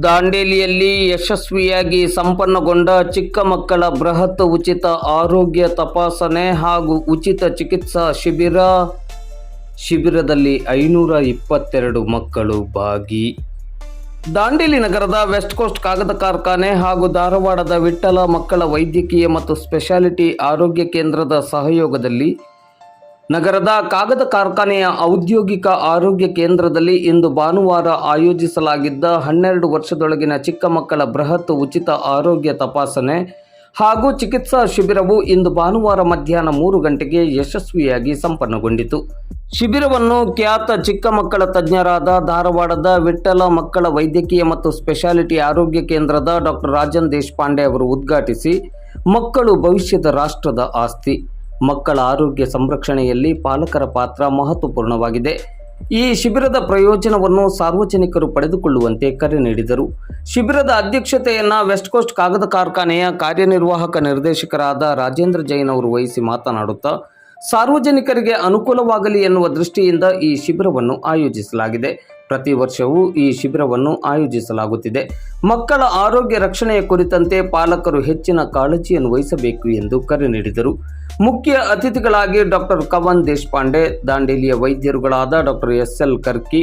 ದಾಂಡೇಲಿಯಲ್ಲಿ ಯಶಸ್ವಿಯಾಗಿ ಸಂಪನ್ನಗೊಂಡ ಚಿಕ್ಕ ಮಕ್ಕಳ ಬೃಹತ್ ಉಚಿತ ಆರೋಗ್ಯ ತಪಾಸಣೆ ಹಾಗೂ ಉಚಿತ ಚಿಕಿತ್ಸಾ ಶಿಬಿರ. ಶಿಬಿರದಲ್ಲಿ ಐನೂರ ಇಪ್ಪತ್ತೆರಡು ಮಕ್ಕಳು ಭಾಗಿ. ದಾಂಡೇಲಿ ನಗರದ ವೆಸ್ಟ್ ಕೋಸ್ಟ್ ಕಾಗದ ಕಾರ್ಖಾನೆ ಹಾಗೂ ಧಾರವಾಡದ ವಿಠ್ಠಲ ಮಕ್ಕಳ ವೈದ್ಯಕೀಯ ಮತ್ತು ಸ್ಪೆಷಾಲಿಟಿ ಆರೋಗ್ಯ ಕೇಂದ್ರದ ಸಹಯೋಗದಲ್ಲಿ ನಗರದ ಕಾಗದ ಕಾರ್ಖಾನೆಯ ಔದ್ಯೋಗಿಕ ಆರೋಗ್ಯ ಕೇಂದ್ರದಲ್ಲಿ ಇಂದು ಭಾನುವಾರ ಆಯೋಜಿಸಲಾಗಿದ್ದ ಹನ್ನೆರಡು ವರ್ಷದೊಳಗಿನ ಚಿಕ್ಕ ಮಕ್ಕಳ ಬೃಹತ್ ಉಚಿತ ಆರೋಗ್ಯ ತಪಾಸಣೆ ಹಾಗೂ ಚಿಕಿತ್ಸಾ ಶಿಬಿರವು ಇಂದು ಭಾನುವಾರ ಮಧ್ಯಾಹ್ನ ಮೂರು ಗಂಟೆಗೆ ಯಶಸ್ವಿಯಾಗಿ ಸಂಪನ್ನಗೊಂಡಿತು. ಶಿಬಿರವನ್ನು ಖ್ಯಾತ ಚಿಕ್ಕ ಮಕ್ಕಳ ತಜ್ಞರಾದ ಧಾರವಾಡದ ವಿಠ್ಠಲ ಮಕ್ಕಳ ವೈದ್ಯಕೀಯ ಮತ್ತು ಸ್ಪೆಷಾಲಿಟಿ ಆರೋಗ್ಯ ಕೇಂದ್ರದ ಡಾಕ್ಟರ್ ರಾಜನ್ ದೇಶಪಾಂಡೆ ಅವರು ಉದ್ಘಾಟಿಸಿ, ಮಕ್ಕಳು ಭವಿಷ್ಯದ ರಾಷ್ಟ್ರದ ಆಸ್ತಿ. ಮಕ್ಕಳ ಆರೋಗ್ಯ ಸಂರಕ್ಷಣೆಯಲ್ಲಿ ಪಾಲಕರ ಪಾತ್ರ ಮಹತ್ವಪೂರ್ಣವಾಗಿದೆ. ಈ ಶಿಬಿರದ ಪ್ರಯೋಜನವನ್ನು ಸಾರ್ವಜನಿಕರು ಪಡೆದುಕೊಳ್ಳುವಂತೆ ಕರೆ ನೀಡಿದರು. ಶಿಬಿರದ ಅಧ್ಯಕ್ಷತೆಯನ್ನು ವೆಸ್ಟ್ ಕೋಸ್ಟ್ ಕಾಗದ ಕಾರ್ಖಾನೆಯ ಕಾರ್ಯನಿರ್ವಾಹಕ ನಿರ್ದೇಶಕರಾದ ರಾಜೇಂದ್ರ ಜೈನ್ ಅವರು ವಹಿಸಿ ಮಾತನಾಡುತ್ತಾ, ಸಾರ್ವಜನಿಕರಿಗೆ ಅನುಕೂಲವಾಗಲಿ ಎನ್ನುವ ದೃಷ್ಟಿಯಿಂದ ಈ ಶಿಬಿರವನ್ನು ಆಯೋಜಿಸಲಾಗಿದೆ. ಪ್ರತಿ ವರ್ಷವೂ ಈ ಶಿಬಿರವನ್ನು ಆಯೋಜಿಸಲಾಗುತ್ತಿದೆ. ಮಕ್ಕಳ ಆರೋಗ್ಯ ರಕ್ಷಣೆಯ ಕುರಿತಂತೆ ಪಾಲಕರು ಹೆಚ್ಚಿನ ಕಾಳಜಿಯನ್ನು ವಹಿಸಬೇಕು ಎಂದು ಕರೆ ನೀಡಿದರು. ಮುಖ್ಯ ಅತಿಥಿಗಳಾಗಿ ಡಾಕ್ಟರ್ ಕವನ್ ದೇಶಪಾಂಡೆ, ದಾಂಡೇಲಿಯ ವೈದ್ಯರುಗಳಾದ doctor S L Karki,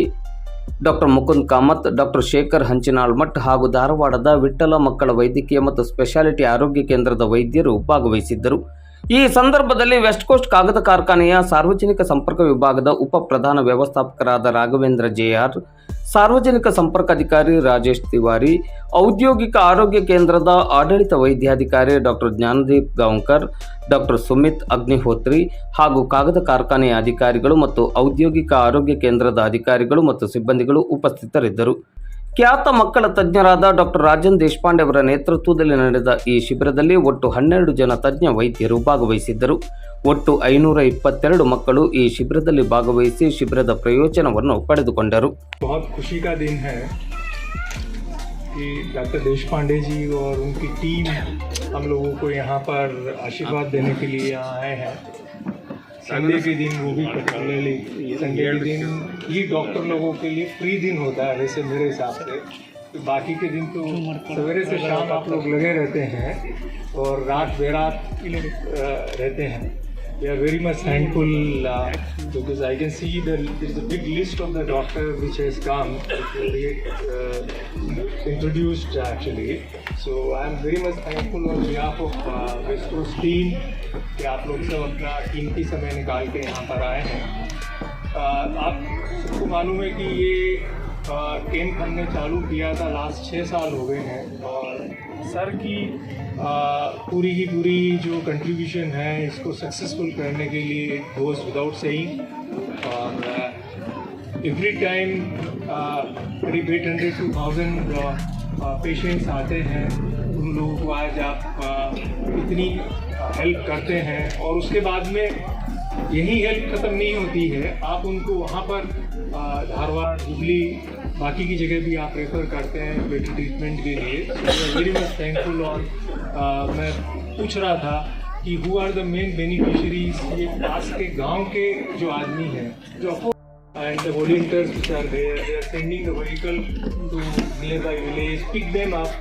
doctor Mukund Kamath, doctor Shekhar Hanchinalmath ಹಾಗೂ ಧಾರವಾಡದ ವಿಠ್ಠಲ ಮಕ್ಕಳ ವೈದ್ಯಕೀಯ ಮತ್ತು ಸ್ಪೆಷಾಲಿಟಿ ಆರೋಗ್ಯ ಕೇಂದ್ರದ ವೈದ್ಯರು ಭಾಗವಹಿಸಿದ್ದರು. ಈ ಸಂದರ್ಭದಲ್ಲಿ ವೆಸ್ಟ್ ಕೋಸ್ಟ್ ಕಾಗದ ಕಾರ್ಖಾನೆಯ ಸಾರ್ವಜನಿಕ ಸಂಪರ್ಕ ವಿಭಾಗದ ಉಪ ಪ್ರಧಾನ ವ್ಯವಸ್ಥಾಪಕರಾದ ರಾಘವೇಂದ್ರ ಜೆಆರ್, ಸಾರ್ವಜನಿಕ ಸಂಪರ್ಕ ಅಧಿಕಾರಿ ರಾಜೇಶ್ ತಿವಾರಿ, ಔದ್ಯೋಗಿಕ ಆರೋಗ್ಯ ಕೇಂದ್ರದ ಆಡಳಿತ ವೈದ್ಯಾಧಿಕಾರಿ ಡಾಕ್ಟರ್ ಜ್ಞಾನದೀಪ್ ಗಾಂವ್ಕರ್, ಡಾಕ್ಟರ್ ಸುಮಿತ್ ಅಗ್ನಿಹೋತ್ರಿ ಹಾಗೂ ಕಾಗದ ಕಾರ್ಖಾನೆಯ ಅಧಿಕಾರಿಗಳು ಮತ್ತು ಔದ್ಯೋಗಿಕ ಆರೋಗ್ಯ ಕೇಂದ್ರದ ಅಧಿಕಾರಿಗಳು ಮತ್ತು ಸಿಬ್ಬಂದಿಗಳು ಉಪಸ್ಥಿತರಿದ್ದರು. ಖ್ಯಾತ ಮಕ್ಕಳ ತಜ್ಞರಾದ ಡಾಕ್ಟರ್ ರಾಜನ್ ದೇಶಪಾಂಡೆ ಅವರ ನೇತೃತ್ವದಲ್ಲಿ ನಡೆದ ಈ ಶಿಬಿರದಲ್ಲಿ ಒಟ್ಟು ಹನ್ನೆರಡು ಜನ ತಜ್ಞ ವೈದ್ಯರು ಭಾಗವಹಿಸಿದ್ದರು ಒಟ್ಟು ಐನೂರ ಇಪ್ಪತ್ತೆರಡು ಮಕ್ಕಳು ಈ ಶಿಬಿರದಲ್ಲಿ ಭಾಗವಹಿಸಿ ಶಿಬಿರದ ಪ್ರಯೋಜನವನ್ನು ಪಡೆದುಕೊಂಡರು बहुत खुशी का दिन है कि डॉक्टर देश पांडे जी और उनकी टीम हम लोगों को यहाँ पर आशीर्वाद देने के लिए यहाँ आए हैं संडे के दिन वो भी पर्टिकुलरली संडे के दिन। ये डॉक्टर लोगों के लिए फ्री दिन होता है वैसे मेरे हिसाब से। तो बाकी के दिन तो सवेरे से शाम आप लोग लगे रहते हैं और रात बेरात रहते हैं। We are very much thankful uh, because I can see that there is a big list of the doctor which has come, which uh, introduced actually. So I am very much thankful on behalf of uh, West Coast team कि आप लोग सब अपना कीमती समय निकाल के यहाँ पर आए हैं uh, आप सबको मालूम है कि ये कैंप हमने चालू किया था लास्ट छः साल हो गए हैं। और सर की आ, पूरी की पूरी जो कंट्रीब्यूशन है इसको सक्सेसफुल करने के लिए गोज विदाउट सेइंग और एवरी टाइम करीब eight hundred to thousand patients आते हैं उन लोगों को आज आप आ, इतनी हेल्प करते हैं। और उसके बाद में यही हेल्प ख़त्म नहीं होती है। आप उनको वहाँ पर धारवाड़ हुगली बाकी की जगह भी आप रेफर करते हैं बेटर ट्रीटमेंट के लिए। वेरी मच थैंकफुल और मैं पूछ रहा था कि who are the main beneficiaries ये पास के गाँव के जो आदमी हैं जो and the volunteers which are there, they are sending the vehicle to nearby village, pick them up,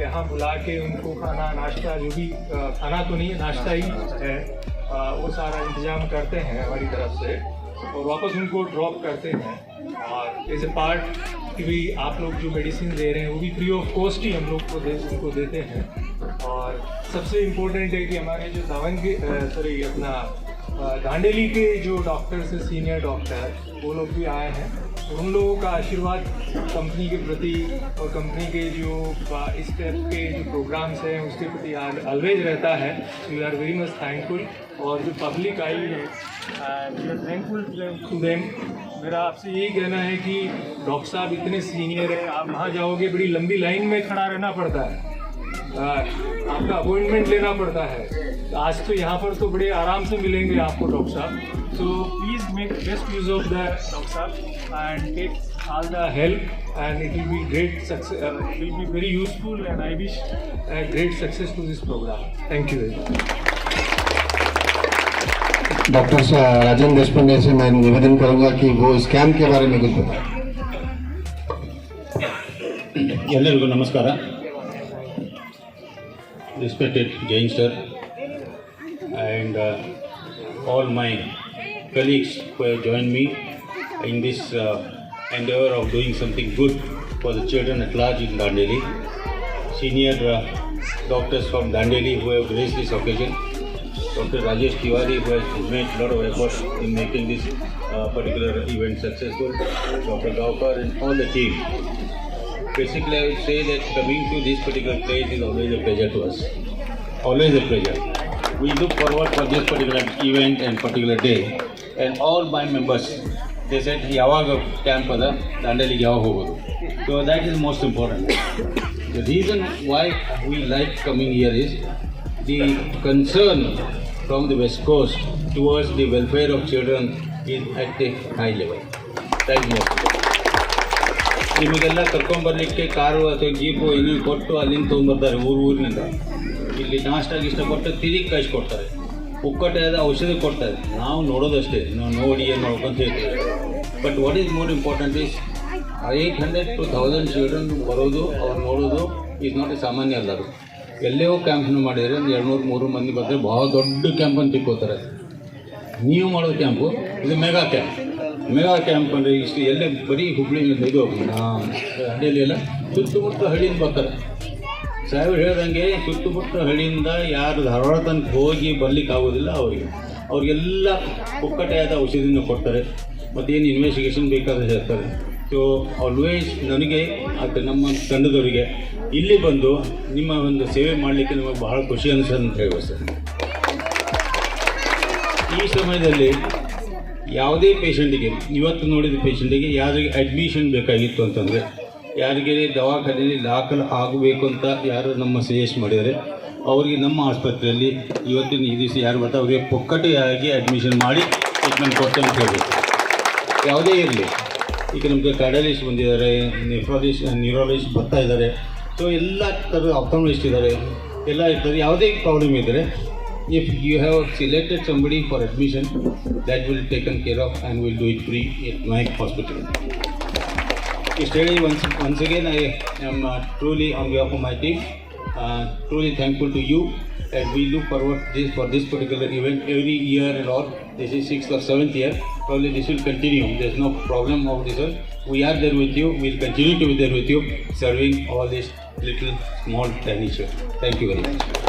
यहाँ बुला के उनको खाना नाश्ता जो भी खाना तो नहीं नाश्ता ही है। वो सारा इंतज़ाम करते हैं हमारी तरफ़ से और वापस उनको ड्रॉप करते हैं। और एज ए पार्ट कि भाई आप लोग जो मेडिसिन दे रहे हैं, वो भी फ्री ऑफ़ कॉस्ट ही हम लोग को दे, उनको देते हैं। और सबसे इम्पोर्टेंट है कि हमारे जो दावन के सॉरी अपना दांडेली के जो डॉक्टर्स हैं सीनियर डॉक्टर वो लोग भी आए हैं। उन लोगों का आशीर्वाद कंपनी के प्रति और कंपनी के जो इस टाइप के जो प्रोग्राम्स हैं, उसके प्रति ऑलवेज रहता है। We are very much thankful और जो पब्लिक आई है। थैंकफुल टू देम मेरा आपसे यही कहना है कि डॉक्टर साहब इतने सीनियर हैं आप वहाँ जाओगे बड़ी लंबी लाइन में खड़ा रहना पड़ता है। आ, आपका अपॉइंटमेंट लेना पड़ता है। आज तो यहाँ पर तो बड़े आराम से मिलेंगे आपको डॉक्टर साहब। So please make best use of the doctor साहब and take and it will be great success uh, it will be very useful and i wish a great success to this program. Thank you very much. Doctor Rajendra Deshpande से मैं निवेदन करूंगा कि वो इस camp के बारे में कुछ बताएं ಎಲ್ಲರಿಗೂ ನಮಸ್ಕಾರ respected Jain sir and all my colleagues who have joined me in this uh, endeavor of doing something good for the children at large in Dandeli. Senior uh, doctors from Dandeli who Dr. Rajesh Tiwari who has made a lot of effort in making this uh, particular event successful. Dr. Gaukar and all the team. Basically, I would say that coming to this particular place is always a pleasure to us. Always a pleasure. We look forward for this particular event and particular day. And all my members, they said ಯಾವಾಗ camp ಅದ ದಾಂಡೇಲಿಗೆ ಯಾವಾಗ ಹೋಗೋದು so that is most important the reason why we like coming year is the concern from the west coast towards the welfare of children is at a high level Thank you. ನಿಮಗೆಲ್ಲ ಕರ್ಕೊಂಬರ್ಲಿಕ್ಕೆ car ಅಥವಾ jeep ಇಲ್ಲಿ ಕೊಟ್ಟು ಅಲ್ಲಿಂದ ತೊಗೊಂಬರ್ತಾರೆ ಊರು ಊರಿನಿಂದ. ಇಲ್ಲಿ ನಾಷ್ಟ ಗಿಷ್ಟ ಕೊಟ್ಟು ತಿರುಗಿ ಕಳಿಸ್ಕೊಡ್ತಾರೆ. ಆದ ಔಷಧಿ ಕೊಡ್ತಾರೆ. ನಾವು ನೋಡೋದಷ್ಟೇ. ನಾವು ನೋಡಿ ಏನು ನೋಡ್ಕೊಂತ ಹೇಳ್ತೀವಿ. But what is more important is eight hundred to thousand children ಬರೋದು, ಅವ್ರು ನೋಡೋದು ಈಸ್ ನಾಟ್ ಎ ಸಾಮಾನ್ಯ ಅಲ್ಲ ಅದು ಎಲ್ಲೇ ಕ್ಯಾಂಪ್ನ ಮಾಡಿದರೆ ಒಂದು ಎರಡು ನೂರು ಮೂರು ಮಂದಿ ಬಂದರೆ ಭಾಳ ದೊಡ್ಡ ಕ್ಯಾಂಪನ್ನು ತಿಕ್ಕೋತಾರೆ ನೀವು ಮಾಡೋ ಕ್ಯಾಂಪು ಇದು ಮೆಗಾ ಕ್ಯಾಂಪ್ ಮೆಗಾ ಕ್ಯಾಂಪ್ ಅಂದರೆ ಇಷ್ಟು ಎಲ್ಲೇ ಬರೀ ಹುಬ್ಳಿ ಇದು ಹಳ್ಳಿಯಲ್ಲಿ ಎಲ್ಲ ಸುತ್ತಮುತ್ತ ಹಳ್ಳಿಯಿಂದ ಬರ್ತಾರೆ. ಸಾಹೇಬ್ರು ಹೇಳ್ದಂಗೆ ಸುತ್ತಮುತ್ತ ಹಳ್ಳಿಯಿಂದ ಯಾರು ಧಾರವಾಡ ತನಕ ಹೋಗಿ ಬರ್ಲಿಕ್ಕೆ ಆಗೋದಿಲ್ಲ ಅವರಿಗೆ. ಅವ್ರಿಗೆಲ್ಲ ಪುಕ್ಕಟೆಯಾದ ಔಷಧಿನ ಕೊಡ್ತಾರೆ. ಮತ್ತೇನು ಇನ್ವೆಸ್ಟಿಗೇಷನ್ ಬೇಕಾದ್ರೆ ಹೇಳ್ತಾರೆ. ಸೊ ಆಲ್ವೇಸ್ ನನಗೆ, ಮತ್ತು ನಮ್ಮ ತಂಡದವರಿಗೆ ಇಲ್ಲಿ ಬಂದು ನಿಮ್ಮ ಒಂದು ಸೇವೆ ಮಾಡಲಿಕ್ಕೆ ನಮಗೆ ಬಹಳ ಖುಷಿ ಅಂತ ಹೇಳುವ ಸರ್. ಈ ಸಮಯದಲ್ಲಿ ಯಾವುದೇ ಪೇಷಂಟಿಗೆ ಇವತ್ತು ನೋಡಿದ ಪೇಷಂಟಿಗೆ ಯಾರಿಗೆ ಅಡ್ಮಿಷನ್ ಬೇಕಾಗಿತ್ತು ಅಂತಂದರೆ ಯಾರಿಗೆ ದವಾಖಾನೆಯಲ್ಲಿ ದಾಖಲು ಆಗಬೇಕು ಅಂತ ಯಾರು ನಮ್ಮ ಸಜೆಸ್ಟ್ ಮಾಡಿದರೆ, ಅವರಿಗೆ ನಮ್ಮ ಆಸ್ಪತ್ರೆಯಲ್ಲಿ ಇವತ್ತಿನ ಈ ದಿವಸ ಯಾರು ಬರ್ತಾರೆ, ಅವರಿಗೆ ಪೊಕ್ಕಟೆಯಾಗಿ ಅಡ್ಮಿಷನ್ ಮಾಡಿ ಟ್ರೀಟ್ಮೆಂಟ್ ಕೊಡ್ತೇನೆ ಅಂತ ಹೇಳಬೇಕು ಯಾವುದೇ ಇರಲಿ. ಈಗ ನಮಗೆ ಕಾರ್ಡಿಯಾಲಿಸ್ಟ್ ಬಂದಿದ್ದಾರೆ ನೆಫ್ರಾಲಿಸ್ಟ್ ನ್ಯೂರಾಲಿಸ್ ಬರ್ತಾ ಇದ್ದಾರೆ. ಸೊ ಎಲ್ಲ ಥರದ ಆಪ್ಟಮಿಸ್ಟ್ ಇದ್ದಾರೆ. ಎಲ್ಲ ಇರ್ತಾರೆ. ಯಾವುದೇ ಪ್ರಾಬ್ಲಮ್ ಇದ್ದರೆ if you have selected somebody for admission that will taken care of and will do it free it my hospital ಇಷ್ಟು ಹೇಳಿ once once again I am truly on behalf of my team Uh, truly thankful to you and we look forward this for this particular event every year and all. This is sixth or seventh year. Probably this will continue. There's no problem of this. We are there with you. We'll continue to be there with you, serving all these little small tiny children. Thank you very much.